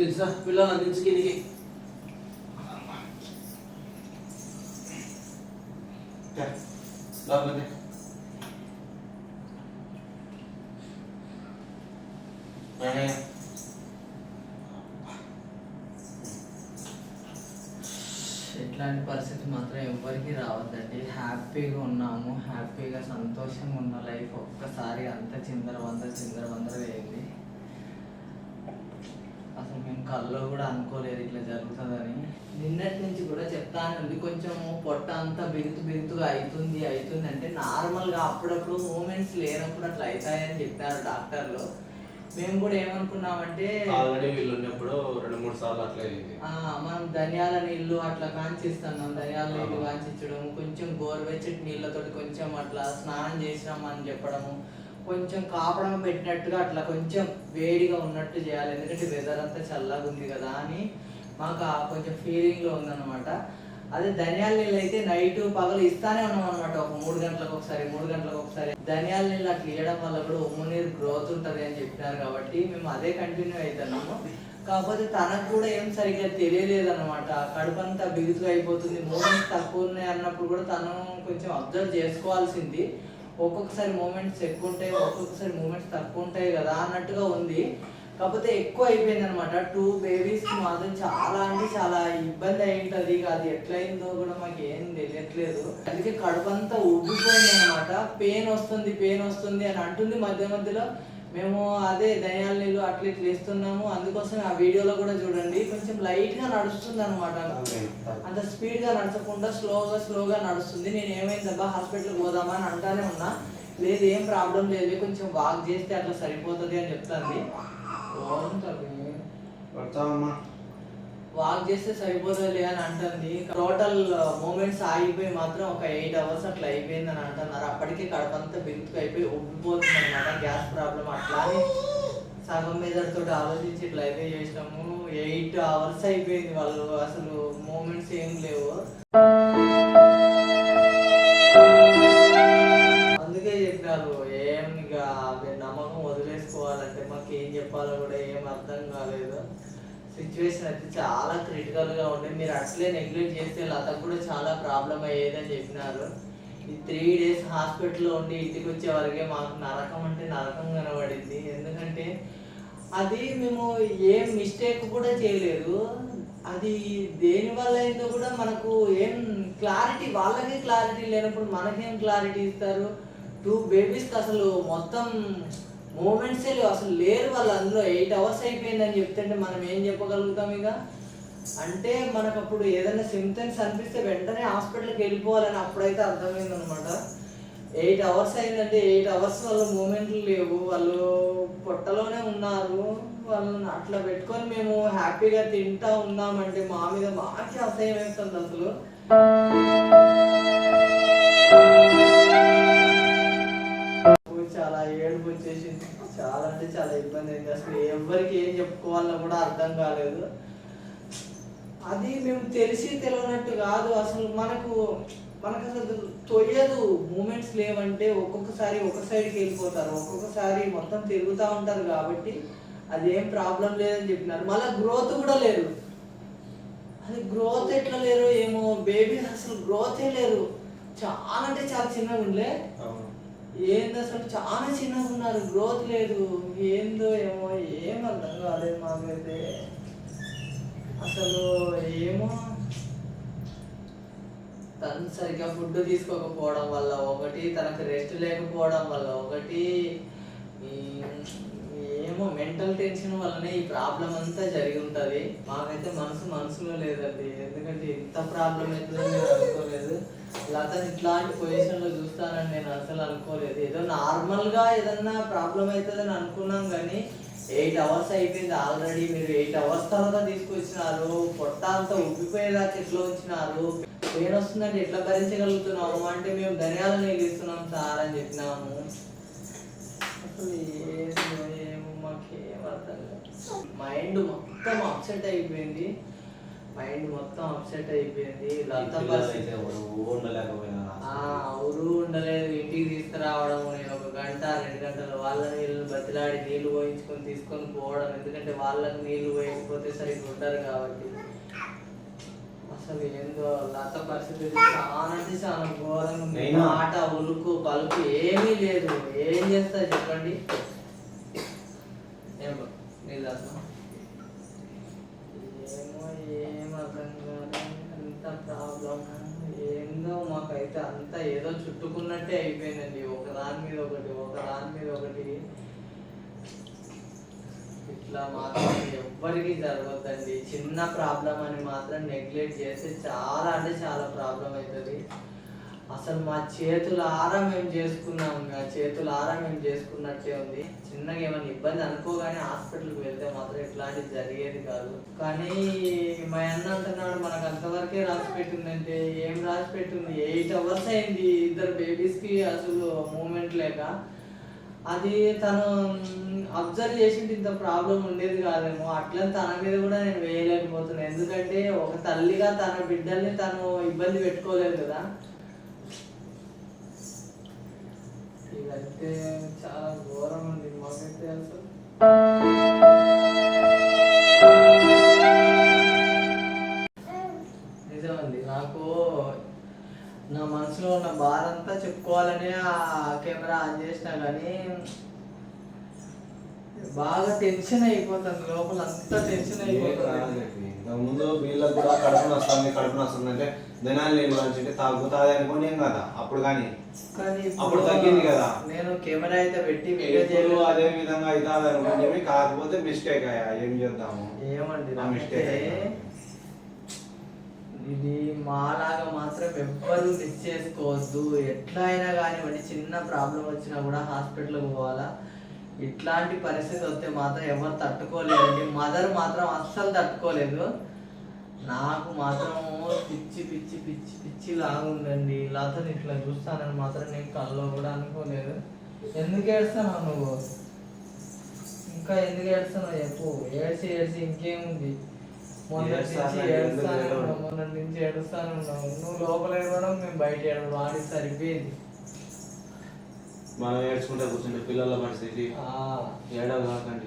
తెలుసా? పిల్లలు అందించి కిందికి. ఇట్లాంటి పరిస్థితి మాత్రం ఎవ్వరికి రావద్దండి. హ్యాపీగా ఉన్నాము. హ్యాపీగా సంతోషంగా ఉన్న లైఫ్ ఒక్కసారి అంత చిందర వందర చిందర వందర వేయండి అసలు మేము కల్లో కూడా అనుకోలేదు ఇట్లా జరుగుతుందని. నిన్నటి నుంచి కూడా చెప్తానండి కొంచెం పొట్ట అంతా బిగుతు బిగుతుగా అవుతుంది అవుతుంది అంటే నార్మల్గా అప్పుడప్పుడు మూమెంట్స్ లేనప్పుడు అట్లా అవుతాయని చెప్పారు డాక్టర్లు. మేము కూడా ఏమనుకున్నామంటే ఆల్రెడీ వీళ్ళు ఉన్నప్పుడు రెండు మూడు సార్లు అట్లా అయింది. మనం ధనియాల నీళ్ళు అట్లా కాంచిస్తున్నాం ధనియాల నీళ్ళు కాంచించడం కొంచెం గోరువెచ్చటి నీళ్ళతోటి కొంచెం అట్లా స్నానం చేసినాం అని చెప్పడము. కొంచెం కాపడం పెట్టినట్టుగా అట్లా కొంచెం వేడిగా ఉన్నట్టు చేయాలి. ఎందుకంటే వెదర్ అంతా చల్లగా ఉంది కదా అని మాకు కొంచెం ఫీలింగ్లో ఉందన్నమాట. అదే ధనియాల నీళ్ళు అయితే నైట్ పగలు ఇస్తానే ఉన్నాం అనమాట ఒక మూడు గంటలకు ఒకసారి మూడు గంటలకు ఒకసారి. ధనియాల నీళ్ళు అట్లా ఇవ్వడం వల్ల కూడా ఉమ్ము నీరు గ్రోత్ ఉంటుంది అని చెప్పినారు కాబట్టి మేము అదే కంటిన్యూ అవుతున్నాము కాకపోతే తనకు కూడా ఏం సరిగ్గా తెలియలేదు అనమాట కడుపంతా బిగుతుగా అయిపోతుంది. మూమెంట్స్ తక్కువ ఉన్నాయి అన్నప్పుడు కూడా తను కొంచెం అబ్జర్వ్ చేసుకోవాల్సింది. ఒక్కొక్కసారి మూమెంట్స్ ఎక్కువ ఉంటాయి ఒక్కొక్కసారి మూమెంట్స్ తక్కువ ఉంటాయి కదా అన్నట్టుగా ఉంది. కాకపోతే ఎక్కువ అయిపోయింది అనమాట టూ బేబీస్ మాత్రం చాలా అంటే చాలా ఇబ్బంది అయి ఉంటుంది ఇక అది ఎట్లయిందో కూడా మాకు ఏం తెలియట్లేదు. అందుకే కడుపంతా ఉబ్బిపోయింది అనమాట పెయిన్ వస్తుంది పెయిన్ వస్తుంది అని అంటుంది మధ్య మధ్యలో. మేము అదే ధనియాల నీళ్ళు అట్లా ఇట్లా ఇస్తున్నాము అందుకోసం ఆ వీడియోలో కూడా చూడండి. కొంచెం లైట్గా నడుస్తుంది అనమాట అంత స్పీడ్గా నడచకుండా స్లోగా స్లోగా నడుస్తుంది. నేను ఏమైందబ్బా హాస్పిటల్కి పోదామా అని అంటానే ఉన్నా. లేదు ఏం ప్రాబ్లం లేదు. కొంచెం వాక్ చేస్తే అట్లా సరిపోతుంది అని పడతావమ్మా. వాక్ చేస్తే సరిపోతుంది అని అంటుంది. టోటల్ మూమెంట్స్ uh, ఆగిపోయి మాత్రం ఒక ఎయిట్ అవర్స్ అట్లా అయిపోయింది అని అంటున్నారు. అప్పటికే కడపంతా బిగుతుకు అయిపోయి ఉబ్బిపోతుంది అనమాట గ్యాస్ ప్రాబ్లం అట్లా సగం మీదతో తోటి ఆలోచించి ఇట్లా అయితే చేసినాము. ఎయిట్ అవర్స్ అయిపోయింది వాళ్ళు. అసలు మూమెంట్స్ ఏం లేవు. సిచ్యువేషన్ అయితే చాలా క్రిటికల్గా ఉండే మీరు అట్లే నెగ్లెక్ట్ చేస్తే లతకు కూడా చాలా ప్రాబ్లం అయ్యేదని చెప్పినారు. ఈ త్రీ డేస్ హాస్పిటల్లో ఉండి ఇంటికి వచ్చే వరకే మాకు నరకం అంటే నరకం కనబడింది. ఎందుకంటే అది మేము ఏం మిస్టేక్ కూడా చేయలేదు. అది దేని వల్ల అయిందో కూడా మనకు ఏం క్లారిటీ వాళ్ళకే క్లారిటీ లేనప్పుడు మనకేం క్లారిటీ ఇస్తారు? టూ బేబీస్కి అసలు మొత్తం మూమెంట్సే లేవు. అసలు లేరు వాళ్ళు అందులో. ఎయిట్ అవర్స్ అయిపోయిందని చెప్తుంటే మనం ఏం చెప్పగలుగుతాం ఇక? అంటే మనకు అప్పుడు ఏదైనా సిమ్టమ్స్ అనిపిస్తే వెంటనే హాస్పిటల్కి వెళ్ళిపోవాలని అప్పుడైతే అర్థమైంది అనమాట ఎయిట్ అవర్స్ అయిందంటే ఎయిట్ అవర్స్ వాళ్ళ మూమెంట్లు లేవు. వాళ్ళు పొట్టలోనే ఉన్నారు. వాళ్ళని అట్లా పెట్టుకొని మేము హ్యాపీగా తింటా ఉన్నామంటే మా మీద మాకే అసహ్యం వేస్తుంది అసలు. వచ్చేసింది చాలా అంటే చాలా ఇబ్బంది అయింది. అసలు ఎవరికి ఏం చెప్పుకోవాలో కూడా అర్థం కాలేదు. అది మేము తెలిసి తెలియనట్టు కాదు. అసలు మనకు మనకు అసలు తొయ్యదు. మూమెంట్స్ లేవంటే ఒక్కొక్కసారి ఒక సైడ్కి వెళ్ళిపోతారు. ఒక్కొక్కసారి మొత్తం తిరుగుతూ ఉంటారు కాబట్టి అది ఏం ప్రాబ్లం లేదని చెప్పినారు. మళ్ళీ గ్రోత్ కూడా లేదు. అది గ్రోత్ ఎట్లా లేరు ఏమో బేబీ అసలు గ్రోతే లేరు చాలా అంటే చాలా చిన్నగా ఉండలే ఏంది అసలు చాలా చిన్నగా ఉన్నారు. గ్రోత్ లేదు. ఏందో ఏమో ఏం అర్థం కాలేదు మాకైతే. అసలు ఏమో. తను సరిగ్గా ఫుడ్ తీసుకోకపోవడం వల్ల ఒకటి తనకు రెస్ట్ లేకపోవడం వల్ల ఒకటి. ఏమో మెంటల్ టెన్షన్ వల్లనే ఈ ప్రాబ్లం అంతా జరిగి ఉంటుంది. మాకైతే మనసు మనసులో లేదండి. ఎందుకంటే ఇంత ప్రాబ్లం అవుతుందని అనుకోలేదు. లతను ఇట్లాంటి పొజిషన్లో చూస్తానని నేను అసలు అనుకోలేదు. ఏదో నార్మల్గా ఏదన్నా ప్రాబ్లం అవుతుందని అనుకున్నాం కానీ ఎయిట్ అవర్స్ అయిపోయింది ఆల్రెడీ మీరు ఎయిట్ అవర్స్ తర్వాత తీసుకొచ్చినారు పొట్ట అంతా ఉబ్బిపోయేదాకా ఎట్లా ఉంచినారు? పెయిన్ వస్తుందంటే ఎట్లా భరించగలుగుతున్నాము? అంటే మేము ధనియాల నీళ్ళు ఇస్తున్నాం సార్ అని చెప్పినాము. అసలు ఏమో మాకేం అర్థం మైండ్ మొత్తం అప్సెట్ అయిపోయింది. మైండ్ మొత్తం అప్సెట్ అయిపోయింది. పరిస్థితి. ఊరు ఉండలేదు ఇంటికి తీసుకురావడం నేను ఒక గంట రెండు గంటలు వాళ్ళ నీళ్ళు బతిలాడి నీళ్ళు పోయించుకొని తీసుకొని పోవడం. ఎందుకంటే వాళ్ళకి నీళ్ళు పోయకపోతే సరిగ్గా ఉంటారు కాబట్టి. అసలు ఏందో లత పరిస్థితి చాలా అంటే చాలా ఘోరంగా ఆట ఉలుకు పలుకు ఏమీ లేదు. ఏం చేస్తా చెప్పండి? అంతా ఏదో చుట్టుకున్నట్టే అయిపోయిందండి. ఒక దాని మీద ఒకటి ఒక దాని మీద ఒకటి. ఇట్లా మాత్రం ఎవ్వరికి జరగద్దండి. చిన్న ప్రాబ్లం అని మాత్రం నెగ్లెక్ట్ చేస్తే చాలా అంటే చాలా ప్రాబ్లం అవుతుంది. అసలు మా చేతుల ఆరా మేము చేసుకున్నాం ఇంకా చేతుల ఆరా మేము చేసుకున్నట్టే ఉంది. చిన్నగా ఏమైనా ఇబ్బంది అనుకోగానే హాస్పిటల్కి వెళ్తే మాత్రం ఇట్లాంటిది జరిగేది కాదు. కానీ మా అన్న అంటున్నాడు మనకు అంతవరకే రాసి పెట్టిందంటే ఏం రాసి పెట్టింది? ఎయిట్ అవర్స్ అయింది ఇద్దరు బేబీస్కి అసలు మూమెంట్ లేక. అది తను అబ్జర్వ్ చేసింది ఇంత ప్రాబ్లం ఉండేది కాదేమో. అట్లా తన మీద కూడా నేను వేయలేకపోతున్నాను ఎందుకంటే ఒక తల్లిగా తన బిడ్డల్ని తను ఇబ్బంది పెట్టుకోలేదు కదా. ఇదైతే చాలా ఘోరం ఉంది మాకైతే అసలు నిజమండి. నాకు నా మనసులో ఉన్న బాధ అంతా చెప్పుకోవాలని ఆ కెమెరా ఆన్ చేసినా కానీ బాగా టెన్షన్ అయిపోతుంది. లోపల అంతా టెన్షన్ అయిపోతుంది. ముందు వీళ్ళకి కూడా కడుపు వస్తుంది కడుపు వస్తుంది అంటే దినాలు నీళ్ళు కలిసి తాగుతుంది అనుకోని ఏం కదా? అప్పుడు కానీ. కానీ అప్పుడు తగ్గింది కదా. నేను కెమెరా అయితే పెట్టి వీడియో అదే విధంగా అవుతుంది అనుకుంటే కాకపోతే మిస్టేక్ అయ్యా. ఏం చేద్దాము? ఏమండి నాకైతే mistake ఇది మాలాగా మాత్రం ఎవ్వరు మిస్ చేసుకోవద్దు. ఎట్లా అయినా కానివ్వండి చిన్న ప్రాబ్లం వచ్చినా కూడా హాస్పిటల్కి పోవాలా? ఇట్లాంటి పరిస్థితి వస్తే మాత్రం ఎవరు తట్టుకోలేదండి. మదర్ మాత్రం అస్సలు తట్టుకోలేదు. నాకు మాత్రం పిచ్చి పిచ్చి పిచ్చి పిచ్చి లాగుందండి. లతని ఇట్లా చూస్తానని మాత్రం నేను కల్లో కూడా అనుకోలేదు. ఎందుకు ఏడుస్తున్నావు నువ్వు? ఇంకా ఎందుకు ఏడుస్తున్నావు చెప్పు. ఏడ్చి ఏడ్చి ఇంకేముంది? మొన్న నుంచి ఏడుస్తాను మొన్న నుంచి ఏడుస్తాను నువ్వు లోపల ఏడవడం మేము బయట ఏడవడం. వాడికి సరిపోయింది. మనం ఏడ్చుకుంటే కూర్చుంటే పిల్లల పరిస్థితి. ఆ, ఏడవ కాకండి.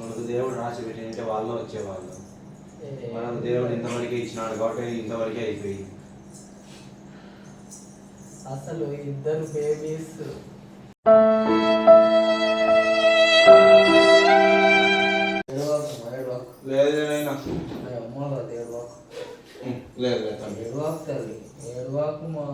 మనకు దేవుడు రాసి పెట్టింటే వాళ్ళు వచ్చేవాళ్ళు. మనకు దేవుడు ఇంతవరకే ఇచ్చినాడు కాబట్టి ఇంతవరకే అయిపోయింది. అసలు ఇద్దరు బేబీస్. లేదు లేదైనా లేదు లేదు తమ్ముడు. ఏడువాకు తల్లి ఏడువాకు మా